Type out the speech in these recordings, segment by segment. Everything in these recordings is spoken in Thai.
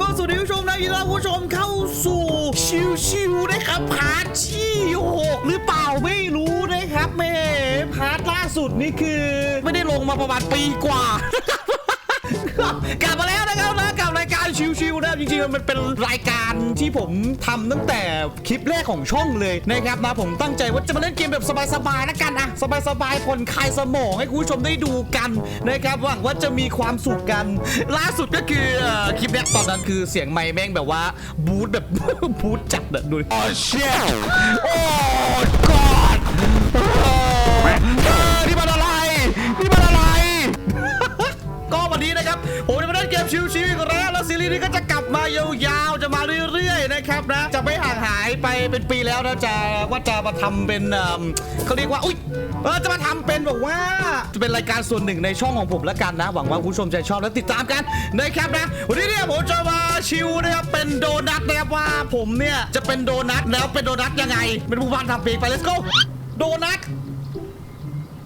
ก็สวัสดีผู้ชมนะยินดีต้อนรับผู้ชมเข้าสู่ชิวๆนะครับพาร์ทที่หกหรือเปล่าไม่รู้นะครับแม่พาร์ทล่าสุดนี่คือ ไม่ได้ลงมาประมาณปีกว่า กลับมาแล้วนะครับนะ ชิวๆนะจริงๆมันเป็นรายการที่ผมทำตั้งแต่คลิปแรกของช่องเลยนะครับนะผมตั้งใจว่าจะมาเล่นเกมแบบสบายๆแล้วกันอะสบายๆผ่อนคลายสมองให้คุณผู้ชมได้ดูกันนะครับหวังว่าจะมีความสุขกัน ล่าสุดก็คือเอ่อคลิปแรกตอนนั้นคือเสียงไมค์แม่งแบบว่าบูทแบบบูทจัดอะดูดิ Oh shit! โอ้กอดนี่มันอะไรนี่มันอะไร ก็วันนี้นะครับผม ชิวๆอีกแล้วแล้วซีรีส์นี้ก็จะกลับมายาวๆจะมาเรื่อยๆนะครับนะ จะไม่ห่างหายไปเป็นปีแล้วนะจะว่าจะมาทำเป็นเขาเรียกว่าอุ้ยเออจะมาทำเป็นแบบว่าจะเป็นรายการส่วนหนึ่งในช่องของผมแล้วกันนะ หวังว่าคุณผู้ชมจะชอบและติดตามกันนะครับนะวันนี้เนี่ยผมจะมาชิวนะครับเป็นโดนัทนะครับว่าผมเนี่ยจะเป็นโดนัทแล้วเป็นโดนัทยังไง เป็นผู้พันทำเพลงไป let's go โดนัท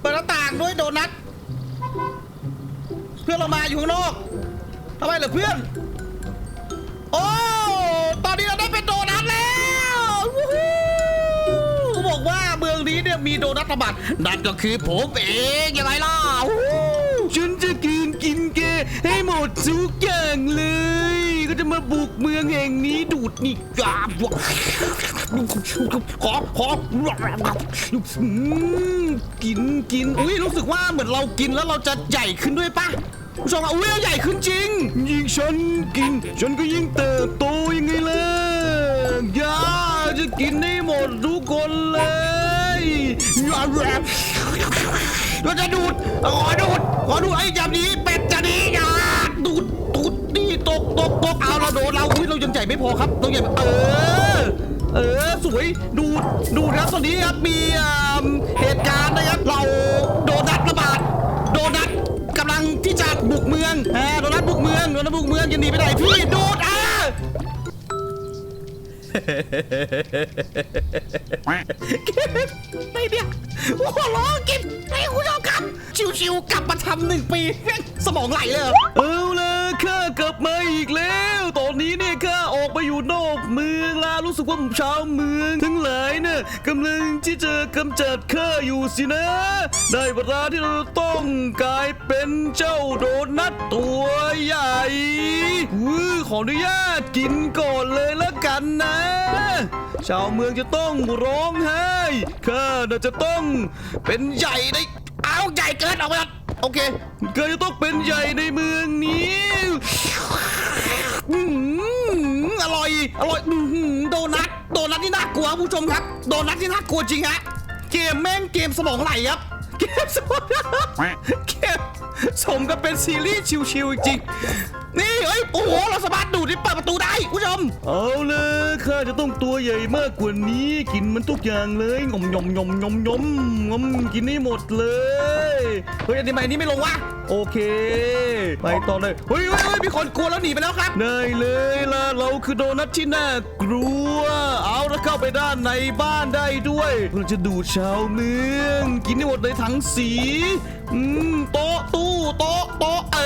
เปิดหน้าต่างด้วยโดนัทเพื่อนเรามาอยู่ข้างนอก ทำไมเหรอเพื่อน โอ้ ตอนนี้เราได้เป็นโดนัทแล้ววู้ฮู้เขาบอกว่าเมืองนี้เนี่ยมีโดนัทระบาดนั่นก็คือผมเองยังไงล่ะวู้ฮู้ฉันจะกินกินแกให้หมดทุกอย่างเลย ก็จะมาบุกเมืองแห่งนี้ดูดนี่กาบขอขออืมกินกิน อุ้ยรู้สึกว่าเหมือนเรากินแล้วเราจะใหญ่ขึ้นด้วยปะ ผู้ชมอะอุ้ยเราใหญ่ขึ้นจริง ยิ่งฉันกิน ฉันก็ยิ่งเติบโตยังไงล่ะยาจะกินให้หมดทุกคนเลยยาแรบเราจะดูดขอดูดขอดูดไอ้ยำนี้เป็ดจะดีอย่าดูดดูดนี่ตกตกตกเอาเราโดนเราอุ้ยเรายังใหญ่ไม่พอครับเราใหญ่เออ เออสวยดูดดูดครับตอนนี้ครับมีอ่าเหตุการณ์นะครับเราโดนัทระบาด งที่จัดบุกเมืองอ่าโดนัทบุกเมืองโดนัทบุกเมืองจะหนีไปไหนพี่ดูดอะ ไอเนี่ยหัวล้อกินไอ้คุณผู้ชมครับ ชิวๆกลับมาทำหนึ่งปีแม่งสมองไหลเลยเหรอ เอาละข้ากลับมาอีกแล้ว ตอนนี้เนี่ยข้าออกไปอยู่นอกเมืองล้วรู้สึกว่าชาวเมือง ทั้งหลายเนี่ยกำลังที่จะกำจัดข้าอยู่สินะ ได้เวลาที่เราต้องกลายเป็นเจ้าโดนัทตัวใหญ่วื้อขออนุญาตกินก่อนเลยละกันนะชาวเมืองจะต้องร้องไห้ข้าน่ะจะต้องเป็นใหญ่ในเอาใหญ่เกินออกมาโอเคเกิดจะต้องเป็นใหญ่ในเมืองนี้อร่อย อร่อยโดนัท โดนัทที่น่ากลัวผู้ชมครับ โดนัทที่น่ากลัวจริงฮะ เกมแม่งเกมสมองไหลครับ เกมสมองเกมสมกับเป็นซีรีส์ชิวๆจริงๆนี่เอ้ยโอ้โหเราสามารถดูดที่เปิดประตูได้ผู้ชมเอาเลยข้าจะต้องตัวใหญ่มากกว่านี้ กินมันทุกอย่างเลยงมยมยมยมยมงมกินให้หมดเลย เฮ้ยอันนี้ทำไมอันนี้ไม่ลงวะโอเค ไปต่อเลยเฮ้ยเฮ้ยเฮ้ยมีคนกลัวแล้วหนีไปแล้วครับได้เลยล่ะเราคือโดนัทที่น่ากลัว เอาแล้วเข้าไปด้านในบ้านได้ด้วยเราจะดูดชาวเมืองกินให้หมดเลยทั้งสีอืมโต๊ะตู้โต๊ะโต๊ะเอ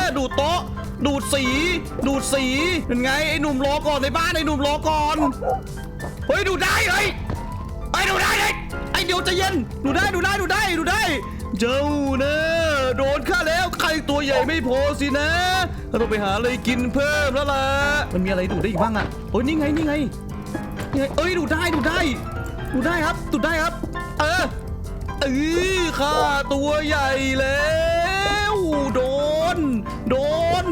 อดูดโต๊ะดูดสี ดูดสีเป็นไงไอ้หนุ่มรอก่อนในบ้านไอ้หนุ่มรอก่อนเฮ้ยดูได้เฮ้ยไอ้ดูได้เลยไอ้เดี๋ยวจะเย็นดูได้ดูได้ดูได้ดูได้ เจ้านะโดนข้าแล้วใครตัวใหญ่ไม่พอสินะเราต้องไปหาอะไรกินเพิ่มแล้วล่ะมันมีอะไรดูดได้อีกบ้างอะโอ้ยนี่ไงนี่ไงนี่ไงเอ้ยดูได้ดูได้ดูได้ครับดูได้ครับ เออเออข้าตัวใหญ่แล้วโดน โดน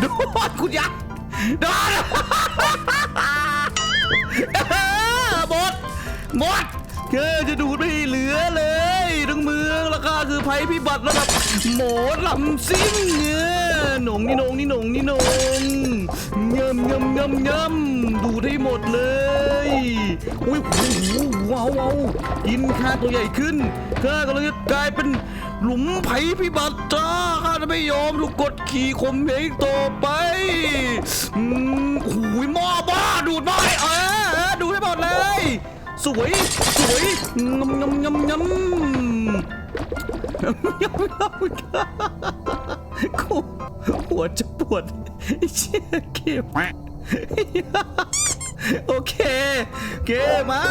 โดนคุณยักษ์โดนหมดหมดแค่จะดูดไม่เหลือเลย ราคาคือภัยพิบัติระดับหมอลำซิ่งเนี่ยหนงนี่หนงนี่หนงนี่หนงเงิมเงิมเงิมเงิมดูได้หมดเลยอุ้ยโอ้โหว้าวว้าวกินข้าตัวใหญ่ขึ้นข้ากำลังจะกลายเป็นหลุมภัยพิบัติจ้าข้าจะไม่ยอมถูกกดขี่ข่มเหงต่อไปอืมโอ้ยหม้อหม้อดูดหม้อให้เออดูให้หมดเลย สวย สวยงำงำงำงำ กูหัวจะปวดเชี่ยเกมโอเคเคมา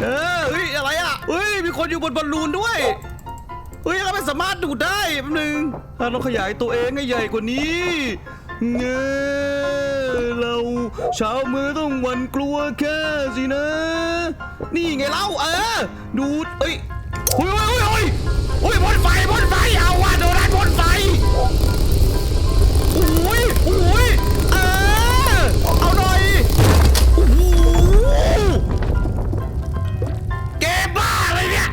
เออเฮ้ยอะไรอะเฮ้ยมีคนอยู่บนบอลลูนด้วยเฮ้ยเราไม่สามารถดูดได้แป๊บนึงถ้าเราขยายตัวเองให้ใหญ่กว่านี้เงเราชาวมือต้องหวันกลัวแค่สินะ นี่ไงเล่าเออดูดเอ้ยเฮ้ย ยพ่นไฟพ่นไฟเอาว่ะโดนัทพ่นไฟโอ้ยโอ้ยเออเอาหน่อยโอ้โหเกมบ้าอะไรเนี่ย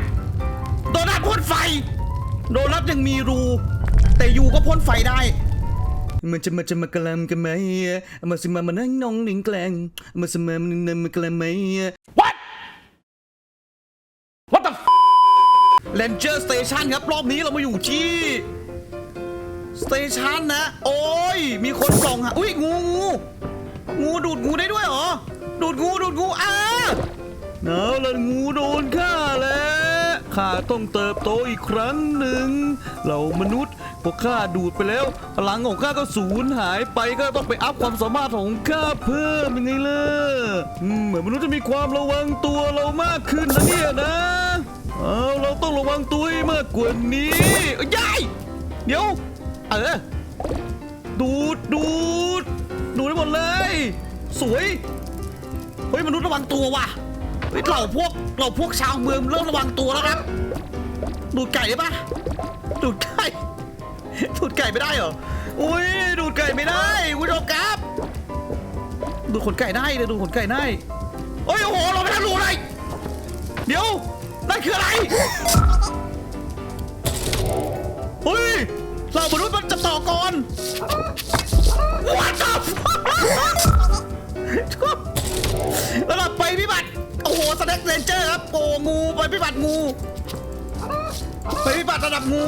โดนัทพ่นไฟ โดนัทยังมีรู แต่ยูก็พ่นไฟได้มันจะมาจะมากระลำกันไหมมาสิมามานั่งนองหนิงแกลงมาสิมามันนั่งมากระลำไหม What What the Ranger Station ครับรอบนี้เรามาอยู่ที่สเตชันนะ โอ้ย มีคนส่องหาอุ้ยงูงูงูดูดงูได้ด้วยเหรอ ดูดงูดูดงูอ่าเอาละงูโดนฆ่าแล้วข้าต้องเติบโตอีกครั้งหนึ่งเหล่ามนุษย์พวกข้าดูดไปแล้วพลังของข้าก็สูญหายไปก็ต้องไปอัพความสามารถของข้าเพิ่มยังไงล่ะเหมือนมนุษย์จะมีความระวังตัวเรามากขึ้นนะเนี่ยนะ เอาเราต้องระวังตัวให้มากกว่านี้ยยายเดี๋ยว เออ ดูดดูดดูดได้หมดเลย สวย เฮ้ยมนุษย์ระวังตัวว่ะเฮ้ยเราพวกเราพวกชาวเมืองเริ่มระวังตัวแล้วครับ ดูดไก่ได้ปะดูดไก่ดูดไก่ไม่ได้เหรอ อุ้ยดูดไก่ไม่ได้คุณผู้ชมครับ ดูดขนไก่ได้เลยดูดขนไก่ได้โอ้ยโอ้โหเราไม่ทันรู้เลยเดี๋ยว นั่นคืออะไร เฮ้ย เรามนุษย์มันจะต่อก่อน What the fuck ระดับไปพิบัติ โอ้โหสแน็คเรนเจอร์ครับ โอ้งูไปพิบัติงู ไปพิบัติระดับงู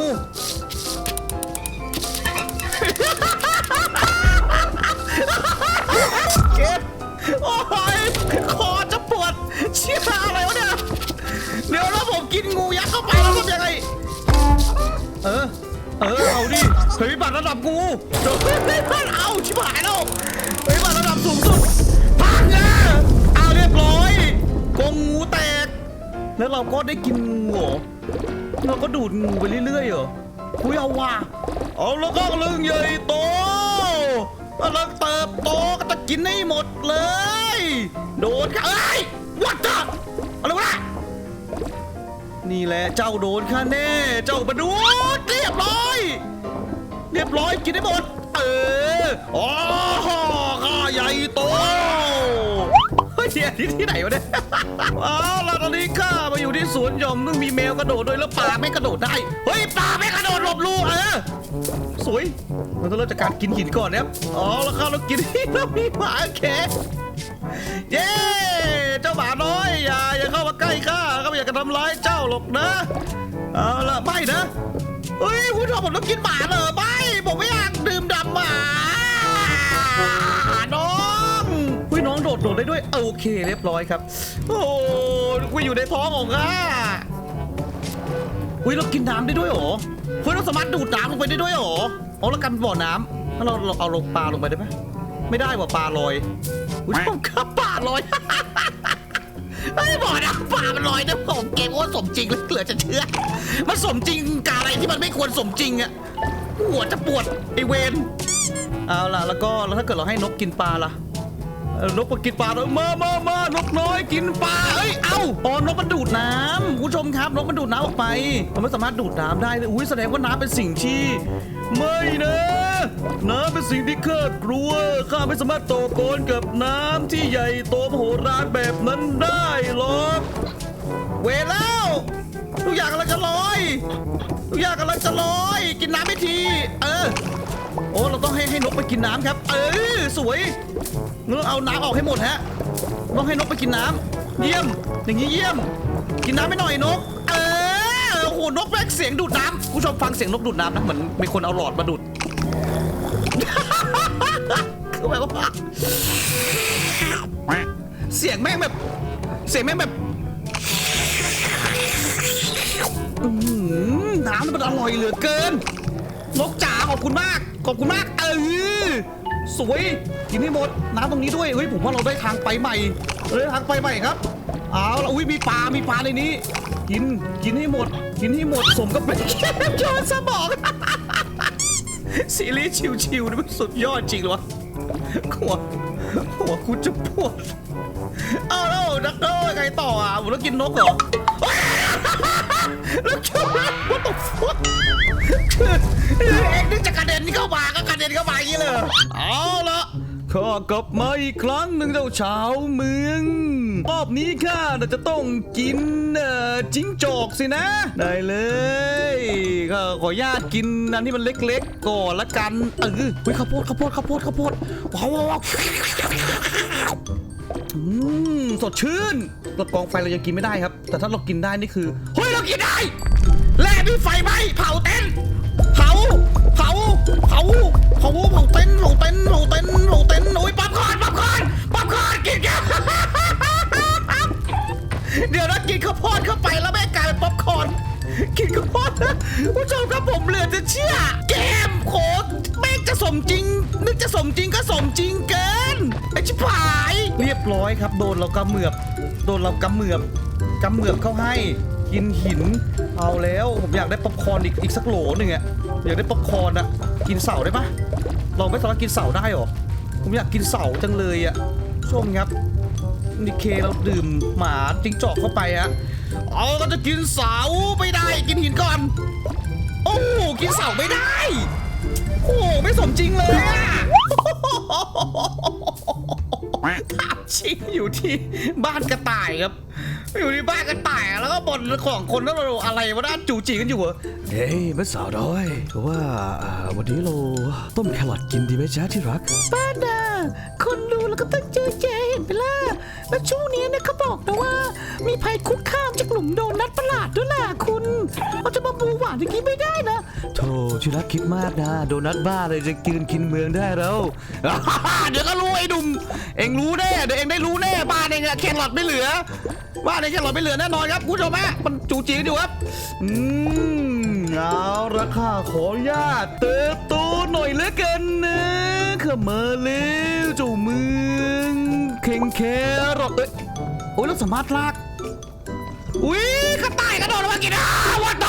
เก็บโอ้ยค เออ เออ เอาดิ เฮ้ยบัตรระดับงูเดี๋ยวเฮ้ยเฮ้ยเอาชิบหายแล้วเฮ้ยบัตรระดับสูงสุดพังอะเอาเรียบร้อยกรงงูแตก แล้วเราก็ได้กินงูเหรอเราก็ดูดงูไปเรื่อยๆเหรอคุยเอาว่ะเอาแล้วก็เรื่องใหญ่โตกำลังเติบโตก็จะกินให้หมดเลย โดนค่ะเอ้ยวัดอะอะไรวะน่ะ นี่แหละเจ้าโดนค่ะแน่ เจ้ามนุษย์เรียบร้อย เรียบร้อยกินได้หมด เอออ๋อข้าใหญ่โตเฮ้ยเนี่ยที่ที่ไหนวะเนี่ย เอาล่ะตอนนี้ข้ามาอยู่ที่สวนหย่อมซึ่งมีแมวกระโดดด้วยแล้วปลาไม่กระโดดได้ เฮ้ยปลาไม่กระโดดหลบลูเออ สวยเราต้องเริ่มจากการกินหินก่อนนะครับอ๋อแล้วข้าเรากินแล้วมีหมาแขเย้ เจ้าหมา อย่าอย่าเข้ามาใกล้ข้าข้าไม่อยากจะทำร้ายเจ้าหรอกนะ เอาละไม่นะเฮ้ยคุณชมผมต้องกินหมาเหรอไม่ผมไม่อยากดื่มดำหมาน้องเฮ้ยน้องโดดโดดได้ด้วยโอเคเรียบร้อยครับ โอ้คุยอยู่ในท้องของข้าเฮ้ยเรากินน้ำได้ด้วยเหรอเฮ้ยเราสามารถดูดน้ำลงไปได้ด้วยเหรอเอาล้วกันบ่อน้ำแล้วเราเราเอาลงปลาลงไปได้ไหมไม่ได้ว่ะปลาลอยคุณผู้ชมครับป่าลอย ไอ้ยบอกนะป่ามันลอยนะผมเกมว่าสมจริงแล้วเหลือจะเชื่อ มันสมจริงกับอะไรที่มันไม่ควรสมจริงอะหัวจะปวดไอเวนเอาล่ะแล้วก็แล้วถ้าเกิดเราให้นกกินปลาล่ะ นกมากินปลาแล้วมามามานกน้อยกินปลาเอ้ยเอ้าอ๋อนกมันดูดน้ำคุณผู้ชมครับนกมันดูดน้ำออกไปมันไม่สามารถดูดน้ำได้เลยอุ้ยแสดงว่าน้ำเป็นสิ่งที่ไม่นะน้ำเป็นสิ่งที่ข้ากลัวข้าไม่สามารถโตโกนกับน้ำที่ใหญ่โตมโหฬารแบบนั้นได้หรอกเวแล้วทุกอย่างกำลังจะลอยทุกอย่างกำลังจะลอย กินน้ำไม่ที เออโอ้ร ให้นกไปกินน้ำครับ เออสวยเราเอาน้ำออกให้หมดฮะต้องให้นกไปกินน้ำเยี่ยม อย่างนี้เยี่ยม กินน้ำไม่หน่อยนก เออโอ้โหนกแม่งเสียงดูดน้ำคุณผู้ชมฟังเสียงนกดูดน้ำนะเหมือนมีคนเอาหลอดมาดูดคือแบบว่าเสียงแม่งแบบ เสียงแม่งแบบน้ำมันอร่อยเหลือเกิน นกจ๋าขอบคุณมาก ขอบคุณมาก เออสวยกินให้หมด น้ำตรงนี้ด้วยเฮ้ยผมว่าเราได้ทางไปใหม่เราได้ทางไปใหม่ครับเอาละอุ้ยมีปลา มีปลาในนี้ กิน กินให้หมด กินให้หมด สมกับเป็นแคมโยนสมองซีรีส์ชิวๆนี่มันสุดยอดจริงเลยวะหัวหัวกูจะปวด เอาแล้วนักโทษไงต่ออะผมต้องกินนกเหรอแล้วคิดว่าว่าตกฟุตคือเองนึกจะกระเด็นเข้ามาก็กระเด็นเข้ามาอย่างนี้เลยเหรอเอาละข้ากลับมาอีกครั้งหนึ่งเจ้าชาวเมืองรอบนี้ข้าน่ะจะต้องกินเอ่อจิ้งจอกสินะ ได้เลยก็ขออนุญาตกินอันที่มันเล็กๆก่อนละกันเออเฮ้ยข้าวโพดข้าวโพดข้าวโพดข้าวโพดว้าวว้าวว้าว อืมสดชื่นกระกองไฟเรายังกินไม่ได้ครับ แต่ถ้าเรากินได้นี่คือเฮ้ยเรากินได้แล่มีไฟไหมเผาเต็นท์เผาเผาเผาเผาเผาเต็นท์เผาเต็นท์เผาเต็นท์เผาเต็นท์โอ้ยป๊อปคอร์นป๊อปคอร์นป๊อปคอร์นกินกันเดี๋ยวนะกินข้าวโพดเข้าไปแล้วแม่กลายเป็นป๊อปคอร์นกินข้าวโพดนะผู้ชมครับผมเหลือจะเชื่อเกมโคตรแม่งจะสมจริง นึกจะสมจริงก็สมจริงเกินไอ้ชิบหาย ร้อยครับ โดนเรากำเหมือบ โดนเรากำเหมือบกำเหมือบเข้าให้ กินหิน เอาแล้ว ผมอยากได้ป๊อปคอร์นอีกอีกสักโหลหนึ่งอะอยากได้ป๊อปคอร์นอะกินเสาได้ปะเราไม่สามารถกินเสาได้หรอ ผมอยากกินเสาจังเลยอะชมครับนี่เคเราดื่มหมาจิ้งจอกเข้าไปฮะเอาก็จะกินเสาไม่ได้ กินหินก่อน โอ้กินเสาไม่ได้ โอ้ไม่สมจริงเลยอะ ถามจริงอยู่ที่บ้านกระต่ายครับ อยู่ที่บ้านกระต่ายอะแล้วก็บนของคนแล้วเราอะไรวะน่าจูจีกันอยู่เหรอเฮ้ยแม่สาวน้อยคือว่าอ่าวันนี้เราต้มแครอทกินดีไหมจ๊ะที่รักป้าดาคนดูแล้วก็ต้องเจอเจเห็นไปล่ะแล้วช่วงนี้เนี่ยเขาบอกนะว่า มีภัยคุกคามจากหลุมโดนัทประหลาดด้วยล่ะคุณเราจะมาบูหวาน อย่างนี้ไม่ได้นะโธ่ที่รักคิดมากนะ โดนัทบ้าเลยจะกินกินเมืองได้แล้วเดี๋ยวก็รู้ไอ้ดุมเอ็งรู้แน่เดี๋ยวเอ็งได้รู้แน่บ้านเองอะแครอทไม่เหลือบ้านเองแครอทไม่เหลือแน่นอนครับคุณผู้ชมฮะมันจูจีกันอยู่ครับอืมเอาละค่ะขออนุญาตเติบโตหน่อยแล้วกันนะขมาเร็วเจ้าเมืองเข่งแครอทเอ้ยโอ้ยเราสามารถลากอุ้ยกระต่ายกระโดดลงมากินอะวัดต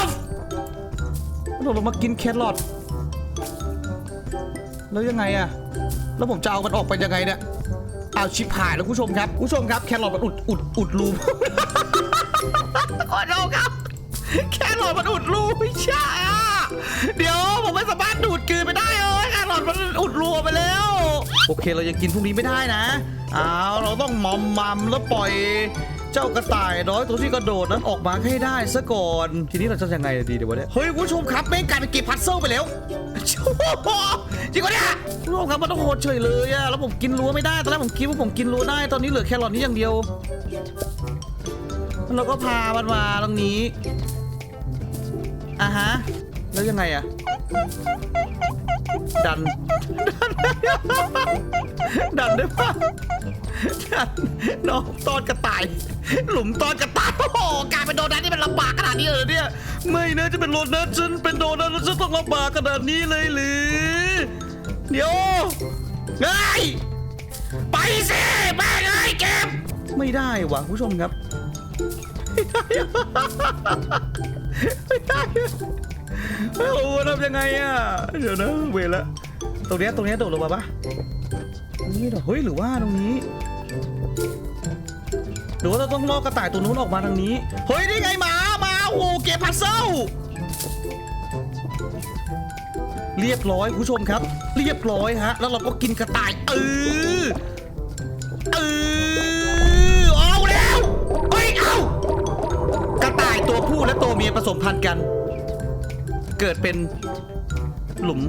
บกระโดดลงมากินแครอทแล้วยังไงอะแล้วผมจะเอามันออกไปยังไงเนี่ยเอาชิบหายแล้วคุณผู้ชมครับคุณผู้ชมครับแครอทมันอุดอุดอุดรูขอโทษครับ แครอทมันอุดรูไม่ใช่อะเดี๋ยวผมไม่สามารถดูดกืนไปได้เลยแครอทมันอุดรูไปแล้ว โอเคเรายังกินพวกนี้ไม่ได้นะเอาเราต้องมอมมัมแล้วปล่อย เจ้ากระต่ายน้อยตัวที่กระโดดนั้นออกมาให้ได้ซะก่อน ทีนี้เราจะยังไงดีเดี๋ยววะเนี่ยเฮ้ยคุณผู้ชมครับแม่งกลายเป็นเกมพัซเซิลไปแล้วจริงปะเนี่ยคุณผู้ชมครับมันต้องโหดเฉยเลยอะแล้วผมกินรั้วไม่ได้ตอนแรกผมคิดว่าผมกินรั้วได้ตอนนี้เหลือแครอทนี้อย่างเดียวเราก็พามันมาตรงนี้อะฮะแล้วยังไงอะดัน ดันได้ปะดั น้องตอนกระต่าย หลุมตอนกระต่าย โอ้โหกลายเป็นโดนัทที่มันลำบากขนาดนี้เลยเนี่ย ไม่นะจะเป็นโดนัทฉันเป็นโดนัทแล้วฉันต้องลำบากขนาดนี้เลยหรือ เดี๋ยวเฮ้ยไปสิแม่เอ้ยเก็บ ไม่ได้วะผู้ชมครับ ไม่ได้ไม่ได้โอ้โหทำยังไงอะ เดี๋ยวนะเวละ ตรงเนี้ยตรงเนี้ยโดดลงมาปะ นี่เหรอเฮ้ยหรือว่าตรงนี้หรือว่าเราต้องลอกกระต่ายตัวนู้นออกมาทางนี้ เฮ้ยนี่ไงหมามาโอ้โหเก็บพัซเซิลเรียบร้อยคุณผู้ชมครับ เรียบร้อยฮะ แล้วเราก็กินกระต่ายเออเออเอาแล้วเฮ้ยเอากระต่ายตัวผู้และตัวเมียผสมพันธุ์กัน เกิดเป็นหลุม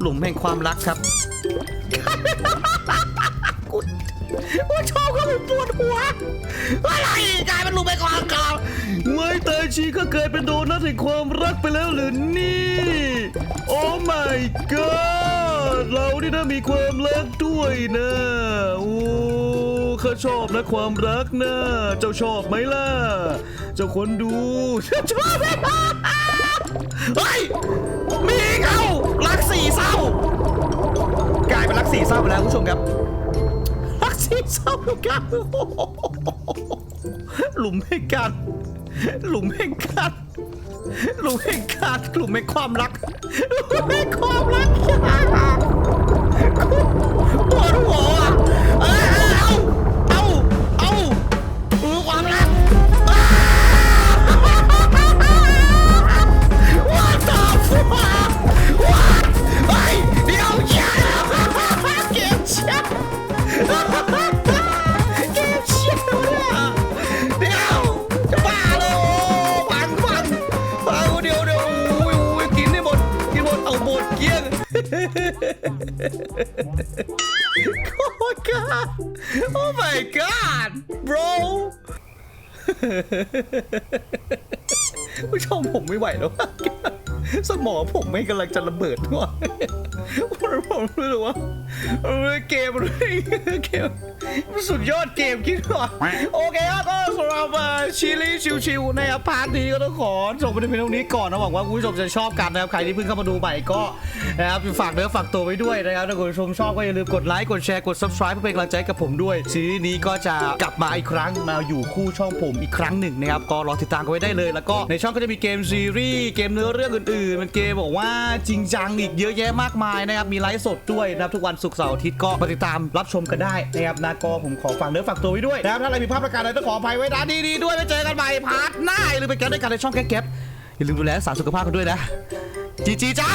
หลุมแห่งความรักครับ กูกูชอบก็ผมปวดหัวอะไรกลายเป็นหลุมแห่งความรักไม่ตยชีก็เกิดเป็นโดนัทแห่งความรักไปแล้วหรือนี่ โอ้ my god เรานี่นะมีความรักด้วยนะโอ้ข้าชอบนะความรักนะเจ้าชอบไหมล่ะ เจ้าคนดูเจ้าชอบไหมเฮ้ยมีเอารักสี่เศร้า กลายเป็นรักสี่เศร้าไปแล้วคุณผู้ชมครับ รักสี่เศร้ากันหลุมแห่งการหลุมแห่งการหลุมแห่งการหลุมแห่งความรักหลุมแห่งความรักปวดหัว Oh my god Oh my god bro ผู้ชมผมไม่ไหวแล้ว สมองผมไม่กำลังจะระเบิดว่ะผมรู้สึกว่าเออเกมมันเกมสุดยอดเกมคิดว่าโอเคครับก็สำหรับชิลี่ชิวๆในอพาร์ทนี้ก็ต้องขอจบไปในเพียงเท่านี้ก่อนนะหวังว่าคุณผู้ชมจะชอบกันนะครับใครที่เพิ่งเข้ามาดูใหม่ก็นะครับฝากเนื้อฝากตัวไว้ด้วยนะครับถ้าคุณผู้ชมชอบก็อย่าลืมกดไลค์กดแชร์กด subscribe เพื่อเป็นกำลังใจกับผมด้วยซีรีส์นี้ก็จะกลับมาอีกครั้งมาอยู่คู่ช่องผมอีกครั้งหนึ่งนะครับก็รอติดตามกันไว้ได้เลย แล้วก็ในช่องก็จะมีเกมซีรีส์เกมเนื้อเรื่องอื่นๆมันเกมบอกว่าจริงจังอีกเยอะแยะมากมายนะครับ มีไลฟ์สดด้วยนะครับ ทุกวันศุกร์เสาร์อาทิตย์ก็มาติดตามรับชมกันได้นะครับนะก็ผมขอฝากเนื้อฝากตัวไว้ด้วยนะครับ ถ้าอะไรผิดพลาดประการใดต้องขออภัยไว้นะดีๆด้วยไว้เจอกันใหม่พาร์ทหน้าหรือไปกันด้วยกันในช่องแก๊ปอย่าลืมดูแลรักษาสุขภาพกันด้วยนะจีจีจ้า